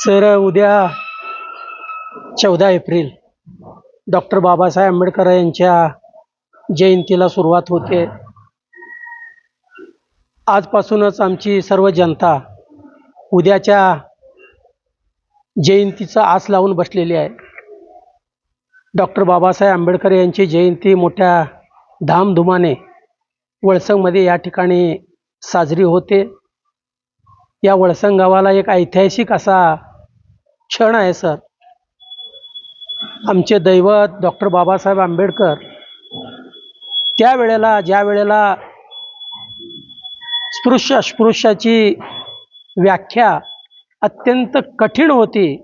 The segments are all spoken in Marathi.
सर उद्या चौदा एप्रिल. डॉक्टर बाबासाहेब आंबेडकर यांच्या जयंतीला सुरुवात होते. आजपासूनच आमची सर्व जनता उद्याच्या जयंतीचा आस लावून बसलेली आहे. डॉक्टर बाबासाहेब आंबेडकर यांची जयंती मोठ्या धामधुमाने वळसंगमध्ये या ठिकाणी साजरी होते. या वळसंग गावाला एक ऐतिहासिक असा क्षण आहे सर. आमचे दैवत डॉक्टर बाबासाहेब आंबेडकर त्या वेळेला ज्या वेळेला स्पृश्य अस्पृश्याची व्याख्या अत्यंत कठीण होती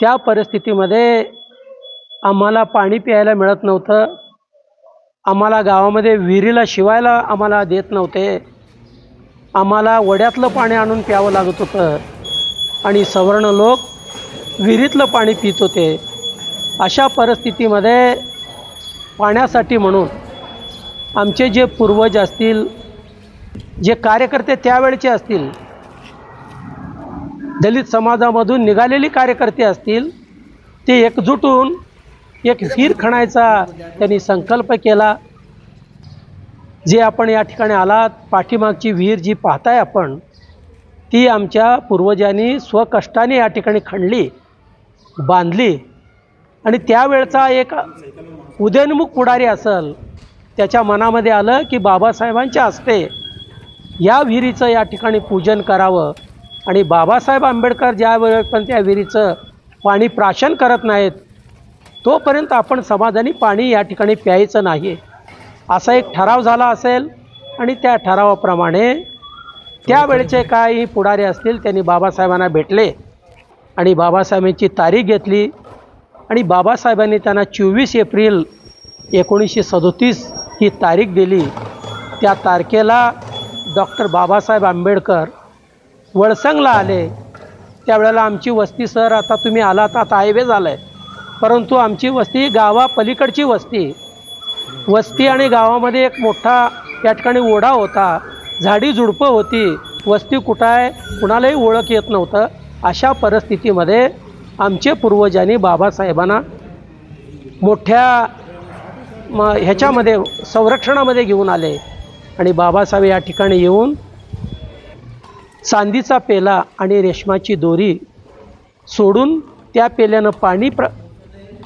त्या परिस्थितीमध्ये आम्हाला पाणी प्यायला मिळत नव्हतं. आम्हाला गावामध्ये विहिरीला शिवायला आम्हाला देत नव्हते. आम्हाला वड्यातलं पाणी आणून प्यावं लागत होतं. आणि सवर्ण लोक विहिरीतलं पाणी पित होते. अशा परिस्थितीमध्ये पाण्यासाठी म्हणून आमचे जे पूर्वज असतील जे कार्यकर्ते त्यावेळचे असतील दलित समाजामधून निघालेली कार्यकर्ते असतील ते एकजुटून होऊन एक विहीर खणायचा त्यांनी संकल्प केला. जे आपण या ठिकाणी आलात पाठीमागची विहीर जी पाहताय आपण ती आमच्या पूर्वजांनी स्वकष्टाने या ठिकाणी खणली बांधली. आणि त्यावेळचा एक उदयनमुख पुढारी असल त्याच्या मनामध्ये आलं की बाबासाहेबांच्या हस्ते या विहिरीचं या ठिकाणी पूजन करावं. आणि बाबासाहेब आंबेडकर ज्या वेळेपर्यंत या विहिरीचं पाणी प्राशन करत नाहीत तोपर्यंत आपण समाधानी पाणी या ठिकाणी प्यायचं नाही. असा एक ठराव झाला असेल आणि त्या ठरावाप्रमाणे त्यावेळचे काही पुढारे असतील त्यांनी बाबासाहेबांना भेटले आणि बाबासाहेबांची तारीख घेतली. आणि बाबासाहेबांनी त्यांना चोवीस एप्रिल एकोणीसशे सदोतीस ही तारीख दिली. त्या तारखेला डॉक्टर बाबासाहेब आंबेडकर वळसंगला आले. त्यावेळेला आमची वस्ती सर आता तुम्ही आलात आता हायवे झाला आहे परंतु आमची वस्ती गावापलीकडची वस्ती. वस्ती आणि गावामध्ये एक मोठा या ठिकाणी ओढा होता. झाडी झुडपं होती वस्ती कुठं आहे कुणालाही ओळख येत नव्हतं. अशा परिस्थितीमध्ये आमचे पूर्वजांनी बाबासाहेबांना मोठ्या म ह्याच्यामध्ये संरक्षणामध्ये घेऊन आले. आणि बाबासाहेब या ठिकाणी येऊन चांदीचा पेला आणि रेशमाची दोरी सोडून त्या पेल्यानं पाणी प्र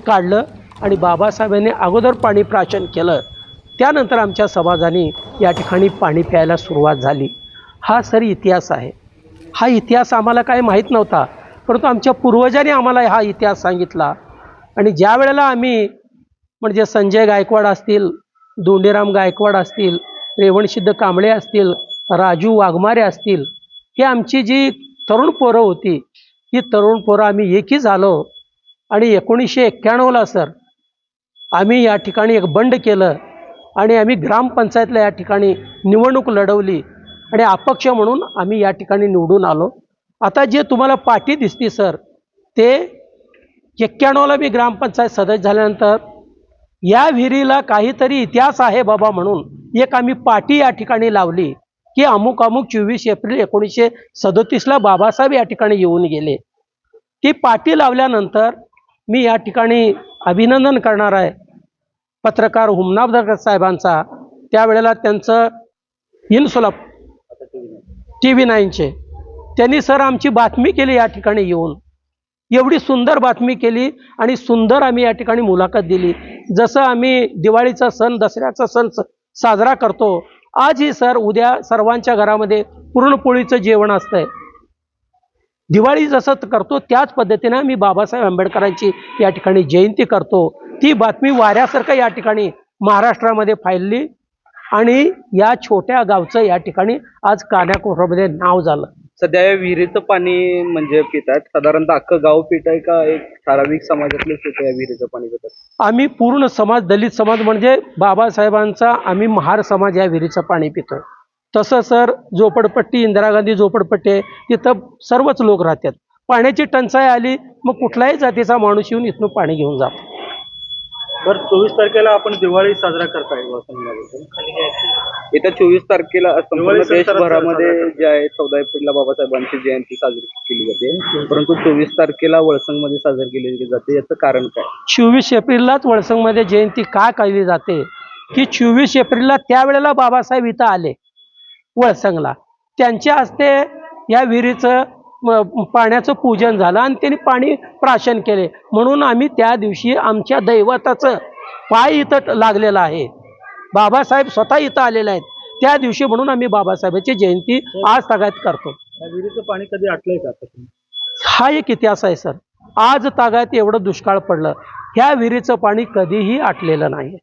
काढलं आणि बाबासाहेबांनी अगोदर पाणी प्राशन केलं. त्यानंतर आमच्या समाजाने या ठिकाणी पाणी प्यायला सुरुवात झाली. हा सर इतिहास आहे. हा इतिहास आम्हाला काही माहीत नव्हता परंतु आमच्या पूर्वजांनी आम्हाला हा इतिहास सांगितला. आणि ज्या वेळेला आम्ही म्हणजे संजय गायकवाड असतील दोंडेराम गायकवाड असतील रेवणसिद्ध कांबळे असतील राजू वाघमारे असतील ही आमची जी तरुण पोरं होती ही तरुण पोरं आम्ही एकी झालो आणि एकोणीसशे एक्क्याण्णवला सर आम्ही या ठिकाणी एक बंड केलं. आणि आम्ही ग्रामपंचायतला या ठिकाणी निवडणूक लढवली आणि अपक्ष म्हणून आम्ही या ठिकाणी निवडून आलो. आता जे तुम्हाला पाठी दिसते सर ते एक्क्याण्णवला मी ग्रामपंचायत सदस्य झाल्यानंतर या विहिरीला काहीतरी इतिहास आहे बाबा म्हणून एक आम्ही पाटी या ठिकाणी लावली की अमुक अमुक चोवीस एप्रिल एकोणीसशे सदोतीसला बाबासाहेब या ठिकाणी येऊन गेले. ती पाटी लावल्यानंतर मी या ठिकाणी अभिनंदन करणार आहे. पत्रकार हुमनाबदार साहेबांचा त्यावेळेला त्यांचं इन्सुलप टी व्ही नाईनचे. त्यांनी सर आमची बातमी केली या ठिकाणी येऊन. एवढी सुंदर बातमी केली आणि सुंदर आम्ही या ठिकाणी मुलाखत दिली. जसं आम्ही दिवाळीचा सण दसऱ्याचा सण स- साजरा करतो आजही सर उद्या सर्वांच्या घरामध्ये पुरणपोळीचं जेवण असतंय. दिवाळी जसं करतो त्याच पद्धतीनं मी बाबासाहेब आंबेडकरांची या ठिकाणी जयंती करतो. ती बातमी वाऱ्यासारखं या ठिकाणी महाराष्ट्रामध्ये फैलली आणि या छोट्या गावचं या ठिकाणी आज कान्याकोपऱ्यामध्ये नाव झालं. सध्या या विहिरीचं पाणी म्हणजे पितात. साधारणतः अख्खं गाव पित आहे का एक ठराविक समाजातलेच लोक या विहिरीचं पाणी पितात? आम्ही पूर्ण समाज दलित समाज म्हणजे बाबासाहेबांचा आम्ही महार समाज या विहिरीचं पाणी पितो तसं सर झोपडपट्टी इंदिरा गांधी झोपडपट्टी आहे तिथं सर्वच लोक राहतात. पाण्याची टंचाई आली मग कुठल्याही जातीचा माणूस येऊन इथून पाणी घेऊन जातो. बरं चोवीस तारखेला आपण दिवाळी साजरा करताय येत्या चोवीस तारखेला संपूर्ण देशभरामध्ये. जे आहे चौदा एप्रिलला बाबासाहेबांची जयंती साजरी केली जाते. परंतु चोवीस तारखेला वळसंगमध्ये साजरी केली जाते. याचं कारण काय? चोवीस एप्रिललाच वळसंगमध्ये जयंती का केली जाते? की चोवीस एप्रिलला त्यावेळेला बाबासाहेब इथं आले वळसंगला. त्यांच्या हस्ते या विहिरीचं पाण्याचं पूजन झालं आणि त्यांनी पाणी प्राशन केले. म्हणून आम्ही त्या दिवशी आमच्या दैवताचं पाय इथं लागलेलं आहे. बाबासाहेब स्वतः इथं आलेले आहेत. त्या दिवशी म्हणून आम्ही बाबासाहेबांची जयंती आज तागायत करतो. विहिरीचं पाणी कधी आटलंय का हा एक इतिहास आहे सर. आज तागायत एवढं दुष्काळ पडलं. ह्या विहिरीचं पाणी कधीही आटलेलं नाही.